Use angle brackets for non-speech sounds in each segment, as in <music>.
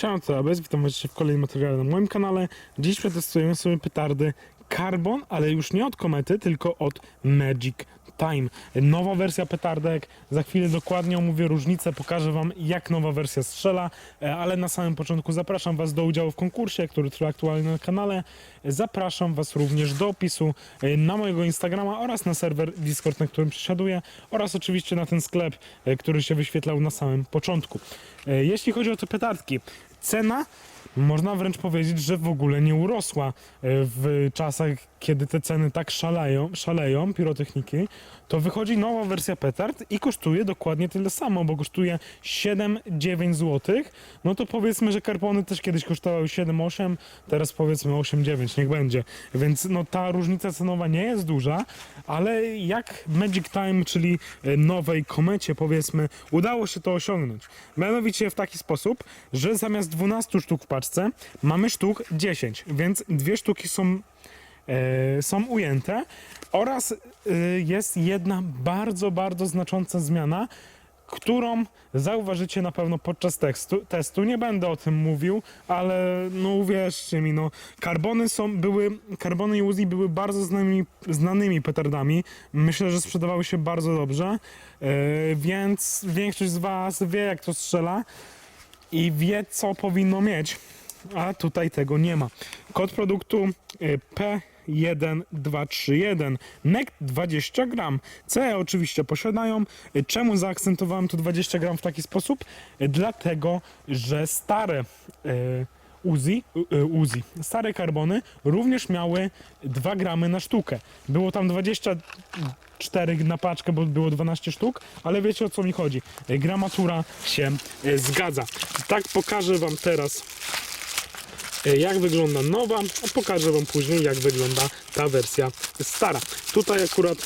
Cześć, to witam was w kolejnym materiale na moim kanale. Dziś przetestujemy sobie petardy Carbon, ale już nie od Komety, tylko od Magic Time. Nowa wersja petardek, za chwilę dokładnie omówię różnicę, pokażę wam jak nowa wersja strzela, e, ale na samym początku zapraszam was do udziału w konkursie, który trwa aktualnie na kanale. Zapraszam was również do opisu e, na mojego Instagrama oraz na serwer Discord, na którym przesiaduję oraz oczywiście na ten sklep, e, który się wyświetlał na samym początku. Jeśli chodzi o te petardki, cena można wręcz powiedzieć, że w ogóle nie urosła e, w czasach, kiedy te ceny tak szaleją, szaleją pirotechniki, to wychodzi nowa wersja petard i kosztuje dokładnie tyle samo, bo kosztuje 7-9 zł. No to powiedzmy, że karpony też kiedyś kosztowały 7-8, teraz powiedzmy 8-9, niech będzie. Więc no ta różnica cenowa nie jest duża, ale jak Magic Time, czyli e, nowej komecie powiedzmy, udało się to osiągnąć. Mianowicie w taki sposób, że zamiast 12 sztuk w paczce mamy sztuk 10, więc dwie sztuki są e, są ujęte oraz e, jest jedna bardzo, bardzo znacząca zmiana, którą zauważycie na pewno podczas tekstu, testu. Nie będę o tym mówił, ale no uwierzcie mi, no karbony są, były, karbony i Uzi były bardzo znanymi, znanymi petardami. Myślę, że sprzedawały się bardzo dobrze, e, więc większość z was wie jak to strzela i wie co powinno mieć, a tutaj tego nie ma. Kod produktu y, P1231 NEC 20 gram. CE oczywiście posiadają. Y, Czemu zaakcentowałem tu 20 gram w taki sposób? Y, Dlatego, że stare y, Uzi, y, Uzi, stare karbony również miały 2 gramy na sztukę. Było tam 24 na paczkę, bo było 12 sztuk, ale wiecie o co mi chodzi. Y, Gramatura się y, zgadza. Tak pokażę wam teraz E, jak wygląda nowa, a pokażę Wam później jak wygląda ta wersja stara. Tutaj akurat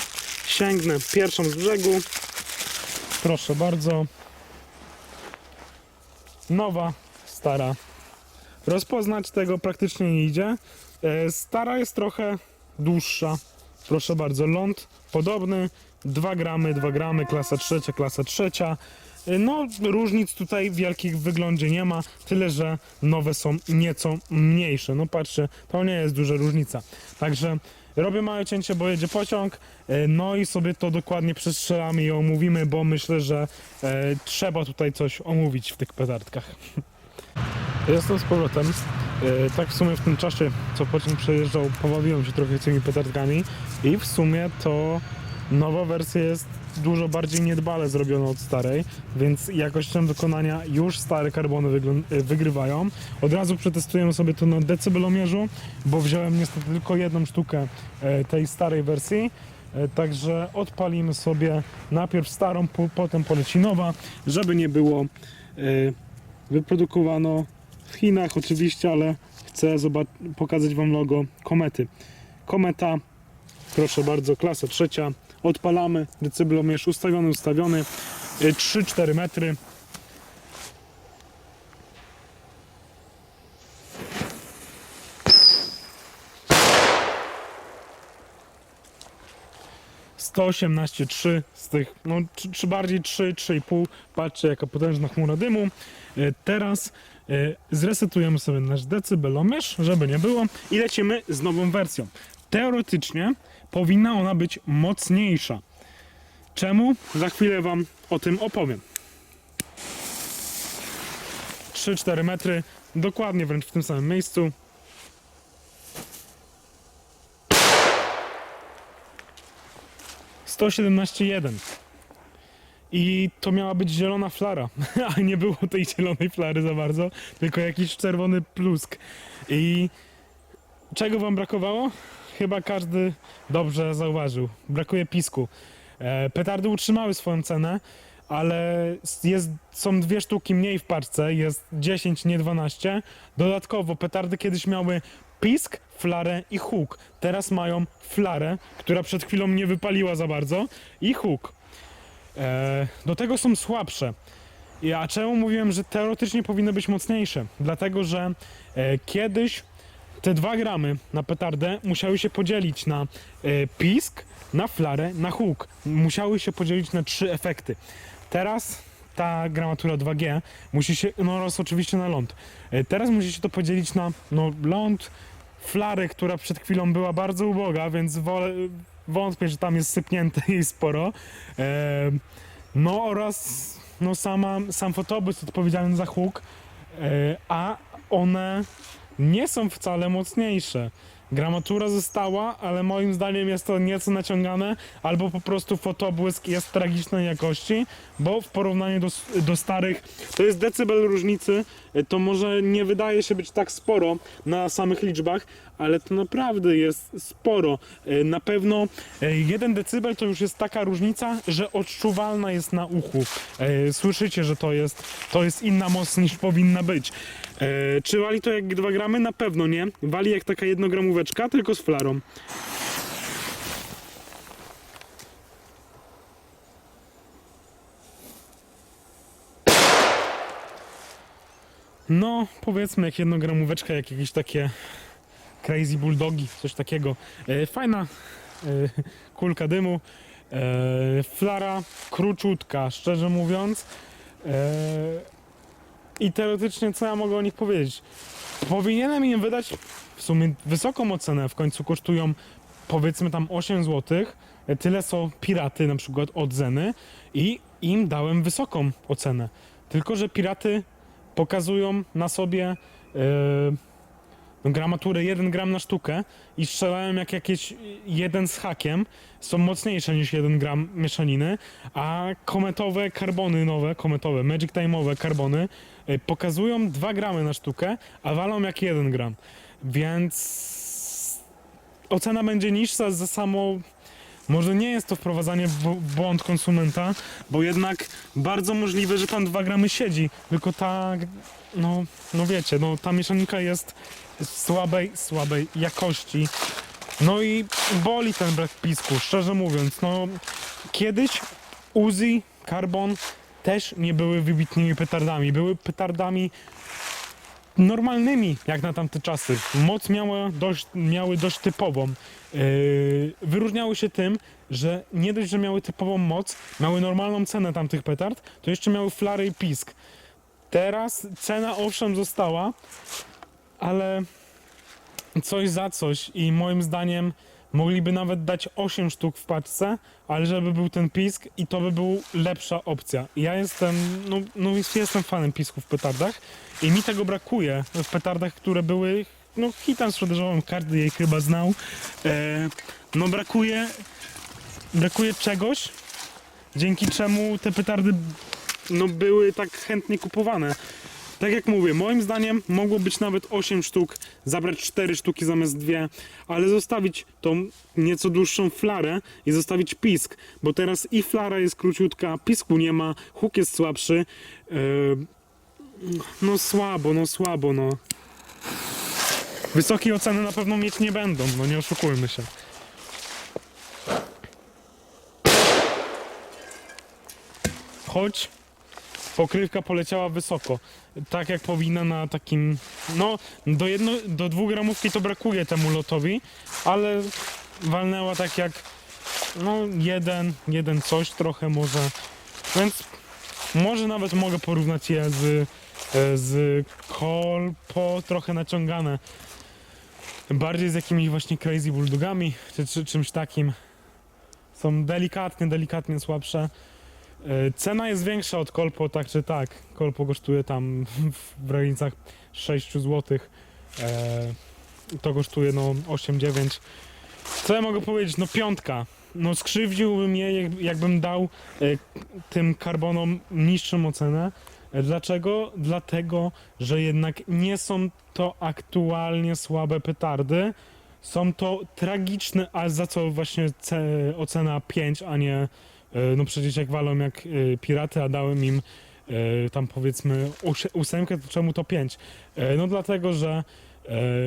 sięgnę pierwszą z brzegu. Proszę bardzo. Nowa, stara. Rozpoznać tego praktycznie nie idzie. E, Stara jest trochę dłuższa. Proszę bardzo, ląd podobny. 2 gramy, 2 gramy, klasa trzecia, klasa trzecia. E, No, różnic tutaj wielkich w wyglądzie nie ma, tyle że nowe są nieco mniejsze. No patrzcie, to nie jest duża różnica. Także robię małe cięcie, bo jedzie pociąg, e, no i sobie to dokładnie przestrzelamy i omówimy, bo myślę, że trzeba tutaj coś omówić w tych petardkach. <laughs> Jestem z powrotem. E, tak w sumie w tym czasie, co pociąg przejeżdżał, pobawiłem się trochę tymi petardkami i w sumie to nowa wersja jest dużo bardziej niedbale zrobiona od starej, więc jakością wykonania już stare karbony e, wygrywają. Od razu przetestujemy sobie to na decybelomierzu, bo wziąłem niestety tylko jedną sztukę e, tej starej wersji. Także odpalimy sobie najpierw starą, po- potem poleci nowa, żeby nie było wyprodukowano w Chinach oczywiście, ale chcę pokazać Wam logo komety. Kometa, proszę bardzo, klasa trzecia. Odpalamy, decybelomierz ustawiony, ustawiony. Y, 3-4 metry. Sto osiemnaście trzy z tych, no czy, czy bardziej 3, 3,5. Patrzcie jaka potężna chmura dymu. Y, Teraz y, zresetujemy sobie nasz decybelomierz, żeby nie było i lecimy z nową wersją. Teoretycznie powinna ona być mocniejsza. Czemu? Za chwilę Wam o tym opowiem. 3-4 metry, dokładnie wręcz w tym samym miejscu. Sto siedemnaście jeden. I to miała być zielona flara, <laughs> a nie było tej zielonej flary za bardzo, tylko jakiś czerwony plusk. I czego wam brakowało? Chyba każdy dobrze zauważył. Brakuje pisku. E, petardy utrzymały swoją cenę, ale jest, są dwie sztuki mniej w paczce, jest 10, nie 12. Dodatkowo petardy kiedyś miały pisk, flarę i huk. Teraz mają flarę, która przed chwilą nie wypaliła za bardzo i huk. E, do tego są słabsze. A czemu mówiłem, że teoretycznie powinny być mocniejsze? Dlatego, że e, kiedyś te dwa gramy na petardę musiały się podzielić na e, pisk, na flarę, na huk. Musiały się podzielić na trzy efekty. Teraz ta gramatura 2G musi się, no oraz oczywiście na ląd. E, Teraz musicie to podzielić na no, ląd, flarę, która przed chwilą była bardzo uboga, więc wolę, wątpię, że tam jest sypnięte <laughs> jej sporo. E, no oraz no, sama, sam fotobus odpowiedzialny za huk, e, a one nie są wcale mocniejsze. Gramatura została, ale moim zdaniem jest to nieco naciągane, albo po prostu fotobłysk jest tragicznej jakości, bo w porównaniu do, do starych to jest decybel różnicy, to może nie wydaje się być tak sporo na samych liczbach, ale to naprawdę jest sporo. E, Na pewno e, jeden decybel to już jest taka różnica, że odczuwalna jest na uchu. Słyszycie, że to jest, to jest inna moc niż powinna być. Czy wali to jak 2 gramy? Na pewno nie. Wali jak taka jednogramóweczka, tylko z flarą. No, powiedzmy jak jednogramóweczka, jak jakieś takie crazy bulldogi, coś takiego. E, fajna e, kulka dymu. E, flara króciutka, szczerze mówiąc. I teoretycznie co ja mogę o nich powiedzieć? Powinienem im wydać w sumie wysoką ocenę, w końcu kosztują powiedzmy tam 8 zł. Tyle są piraty na przykład od Zeny i im dałem wysoką ocenę. Tylko, że piraty pokazują na sobie yy, gramaturę 1 gram na sztukę i strzelają jak jakieś jeden z hakiem. Są mocniejsze niż 1 gram mieszaniny, a kometowe karbony nowe, kometowe, Magic Time'owe karbony yy, pokazują 2 gramy na sztukę, a walą jak 1 gram. Więc ocena będzie niższa za samo może nie jest to wprowadzanie w błąd konsumenta, bo jednak bardzo możliwe, że tam 2 gramy siedzi, tylko ta, no, no wiecie, no ta mieszaninka jest słabej, słabej jakości. No i boli ten brak pisku, szczerze mówiąc, no kiedyś Uzi, Carbon też nie były wybitnymi petardami, były petardami normalnymi jak na tamte czasy. Moc miała dość, miały dość typową. Yy, wyróżniały się tym, że nie dość, że miały typową moc, miały normalną cenę tamtych petard, to jeszcze miały flary i pisk. Teraz cena owszem została, ale coś za coś i moim zdaniem mogliby nawet dać 8 sztuk w paczce, ale żeby był ten pisk i to by był lepsza opcja. Ja jestem, no, no jestem fanem pisków w petardach i mi tego brakuje w petardach, które były, no hitem sprzedażowym, każdy jej chyba znał. E, no brakuje, brakuje czegoś, dzięki czemu te petardy no, były tak chętnie kupowane. Tak jak mówię, moim zdaniem mogło być nawet 8 sztuk, zabrać 4 sztuki zamiast 2, ale zostawić tą nieco dłuższą flarę i zostawić pisk, bo teraz i flara jest króciutka, pisku nie ma, huk jest słabszy. Yy, no słabo, no słabo, no. Wysokie oceny na pewno mieć nie będą, no nie oszukujmy się. Choć pokrywka poleciała wysoko. Tak jak powinna na takim. No, do, jedno, do dwóch gramówki to brakuje temu lotowi, ale walnęła tak jak. No, jeden, jeden coś trochę może. Więc może nawet mogę porównać je z, e, z kolpo trochę naciągane. Bardziej z jakimiś właśnie crazy bulldogami, czy, czy czymś takim. Są delikatnie, delikatnie słabsze. E, Cena jest większa od Kolpo, tak czy tak. Kolpo kosztuje tam <laughs> w granicach 6 zł. To kosztuje no 8-9. Co ja mogę powiedzieć? No piątka. No skrzywdziłbym je, jak- jakbym dał e, tym karbonom niższą ocenę. E, Dlaczego? Dlatego, że jednak nie są to aktualnie słabe petardy. Są to tragiczne, a za co właśnie ce- ocena 5, a nie E, No przecież jak walą jak e, piraty, a dałem im e, tam powiedzmy ósemkę, to czemu to pięć? E, No dlatego, że e,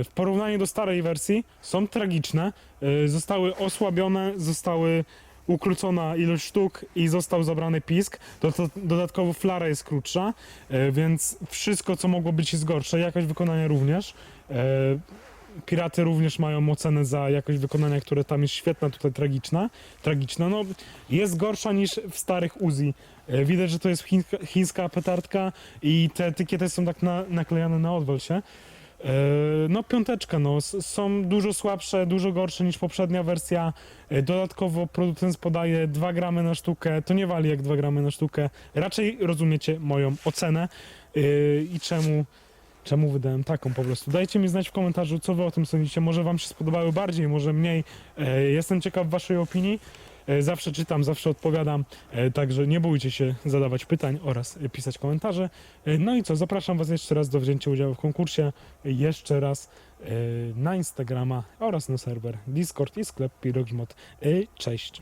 w porównaniu do starej wersji są tragiczne, e, zostały osłabione, zostały ukrócona ilość sztuk i został zabrany pisk, dodatkowo flara jest krótsza, e, więc wszystko co mogło być jest gorsze, jakość wykonania również. Piraty również mają ocenę za jakość wykonania, które tam jest świetna, tutaj tragiczna. Tragiczna, no jest gorsza niż w starych Uzi. E, Widać, że to jest chińska, petardka i te etykiety są tak na, naklejane na odwal się. E, No piąteczka, no, są dużo słabsze, dużo gorsze niż poprzednia wersja. E, Dodatkowo producent podaje 2 gramy na sztukę, to nie wali jak 2 gramy na sztukę. Raczej rozumiecie moją ocenę i czemu, czemu wydałem taką po prostu. Dajcie mi znać w komentarzu, co wy o tym sądzicie. Może wam się spodobały bardziej, może mniej. E, Jestem ciekaw waszej opinii. E, Zawsze czytam, zawsze odpowiadam, e, także nie bójcie się zadawać pytań oraz pisać komentarze. No i co, zapraszam Was jeszcze raz do wzięcia udziału w konkursie, jeszcze raz na Instagrama oraz na serwer Discord i sklep Pirogimod. E, Cześć!